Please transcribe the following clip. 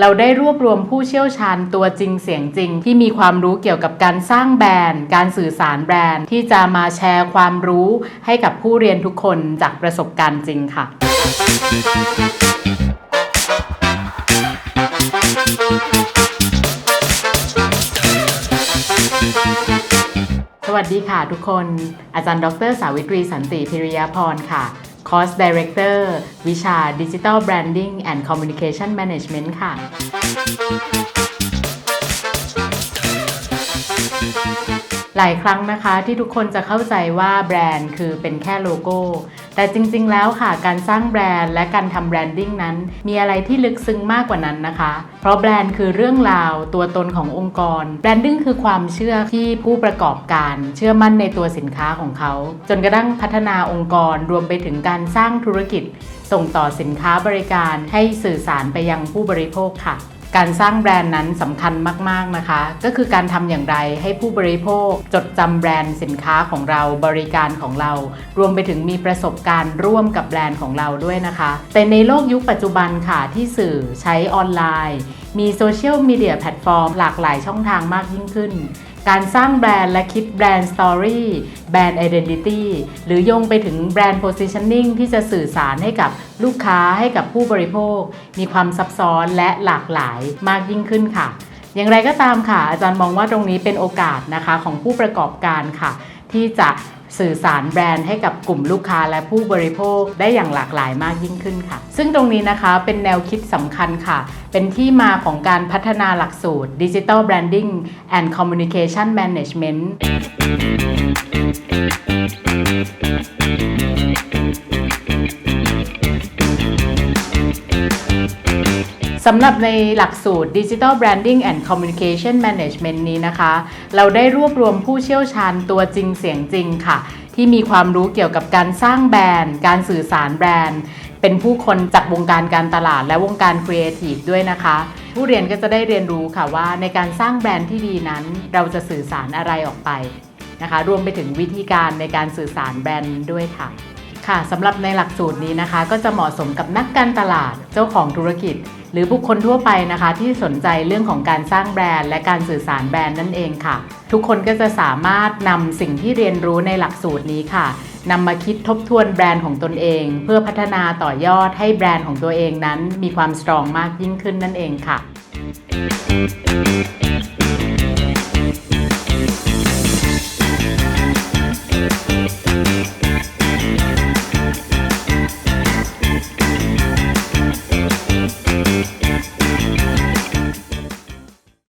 เราได้รวบรวมผู้เชี่ยวชาญตัวจริงเสียงจริง ที่มีความรู้เกี่ยวกับการสร้างแบรนด์ การสื่อสารแบรนด์ ที่จะมาแชร์ความรู้ให้กับผู้เรียนทุกคนจากประสบการณ์จริงค่ะ สวัสดีค่ะทุกคน อาจารย์ ดร สาวิตรีสันติพิริยพรค่ะ คอร์สดีเรคเตอร์วิชา Digital Branding and Communication Management ค่ะ หลายครั้งนะคะที่ทุกคนจะเข้าใจว่าแบรนด์คือเป็นแค่โลโก้ แต่จริงๆแล้วค่ะการสร้างแบรนด์และการทำแบรนดิ้งนั้น มีอะไรที่ลึกซึ้งมากกว่านั้นนะคะ เพราะแบรนด์คือเรื่องราวตัวตนขององค์กร แบรนดิ้งคือความเชื่อที่ผู้ประกอบการ เชื่อมั่นในตัวสินค้าของเขา จนกระทั่งพัฒนาองค์กรรวมไปถึงการสร้างธุรกิจ ส่งต่อสินค้าบริการให้สื่อสารไปยังผู้บริโภคค่ะ การสร้างแบรนด์นั้นสำคัญมาก ๆ นะคะ ก็คือการทำอย่างไรให้ผู้บริโภคจดจำแบรนด์สินค้าของเราบริการของเรา รวมไปถึงมีประสบการณ์ร่วมกับแบรนด์ของเราด้วยนะคะ แต่ในโลกยุคปัจจุบันค่ะที่สื่อใช้ออนไลน์ มีโซเชียลมีเดียแพลตฟอร์มหลากหลายช่องทางมากยิ่งขึ้น การสร้างแบรนด์และคิดแบรนด์สตอรี่แบรนด์ไอดีนิตี้หรือโยงไปถึงแบรนด์โพซิชันนิ่งที่จะสื่อสารให้กับลูกค้าให้กับผู้บริโภค มีความซับซ้อนและหลากหลายมากยิ่งขึ้นค่ะ อย่างไรก็ตามค่ะ อาจารย์มองว่าตรงนี้เป็นโอกาสนะคะของผู้ประกอบการค่ะ ที่จะ สื่อสารแบรนด์ให้กับกลุ่มลูกค้าและผู้บริโภคได้อย่างหลากหลายมากยิ่งขึ้นค่ะ ซึ่งตรงนี้นะคะเป็นแนวคิดสำคัญค่ะ เป็นที่มาของการพัฒนาหลักสูตร Digital Branding and Communication Management สำหรับในหลักสูตร Digital Branding and Communication Management นี้นะคะ เราได้รวบรวมผู้เชี่ยวชาญตัวจริงเสียงจริงค่ะ ที่มีความรู้เกี่ยวกับการสร้างแบรนด์ การสื่อสารแบรนด์ เป็นผู้คนจากวงการการตลาดและวงการครีเอทีฟด้วยนะคะ ผู้เรียนก็จะได้เรียนรู้ค่ะว่าในการสร้างแบรนด์ที่ดีนั้น เราจะสื่อสารอะไรออกไปนะคะ รวมไปถึงวิธีการในการสื่อสารแบรนด์ด้วยค่ะ ค่ะสำหรับในหลักสูตรนี้นะคะ ก็จะเหมาะสมกับนักการตลาดเจ้าของธุรกิจ หรือบุคคลทั่วไปนะคะ ที่สนใจเรื่องของการสร้างแบรนด์ และการสื่อสารแบรนด์นั่นเองค่ะ ทุกคนก็จะสามารถนำสิ่งที่เรียนรู้ในหลักสูตรนี้ค่ะนำมาคิดทบทวนแบรนด์ของตนเอง เพื่อพัฒนาต่อยอดให้แบรนด์ของตัวเองนั้น มีความสตรองมากยิ่งขึ้นนั่นเองค่ะ